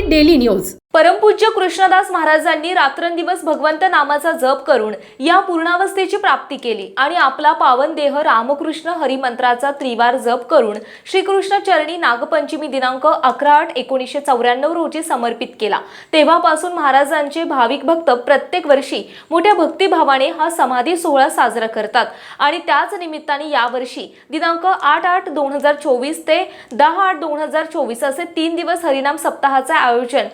Marathi daily news परमपूज्य कृष्णदास महाराजांनी रात्रंदिवस भगवंत नामाचा जप करून या पूर्णावस्थेची प्राप्ती केली आणि आपला पावन देह रामकृष्ण हरिमंत्राचा त्रिवार जप करून श्रीकृष्ण चरणी नागपंचमी दिनांक अकरा आठ एकोणीसशे चौऱ्याण्णव रोजी समर्पित केला. तेव्हापासून महाराजांचे भाविक भक्त प्रत्येक वर्षी मोठ्या भक्तिभावाने हा समाधी सोहळा साजरा करतात आणि त्याच निमित्ताने यावर्षी दिनांक आठ आठ दोन हजार चोवीस ते दहा आठ दोन हजार चोवीस असे तीन दिवस हरिनाम सप्ताहाचे आयोजन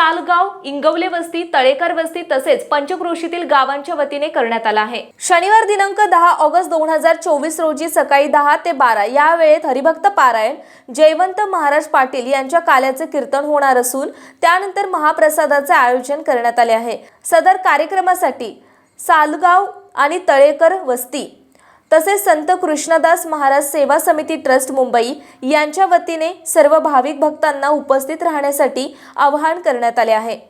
सालगाव इंगवले वस्ती तळेकर वस्ती तसेच पंचक्रोशीतील गावांच्या वतीने करण्यात आला आहे. शनिवार दिनांक दहा ऑगस्ट दोन हजार चोवीस रोजी सकाळी दहा ते बारा या वेळेत हरिभक्त पारायण जयवंत महाराज पाटील यांच्या काल्याचे कीर्तन होणार असून त्यानंतर महाप्रसादाचे आयोजन करण्यात आले आहे. सदर कार्यक्रमासाठी सालगाव आणि तळेकर वस्ती तसेच संत कृष्णदास महाराज सेवा समिती ट्रस्ट मुंबई यांच्या वतीने सर्व भाविक भक्तांना उपस्थित राहण्यासाठी आवाहन करण्यात आले आहे.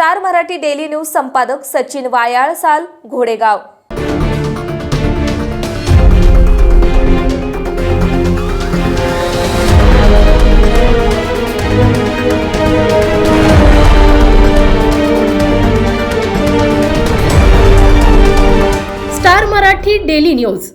स्टार मराठी डेली न्यूज संपादक सचिन वायाळ साल घोडेगाव. Star Marathi daily news.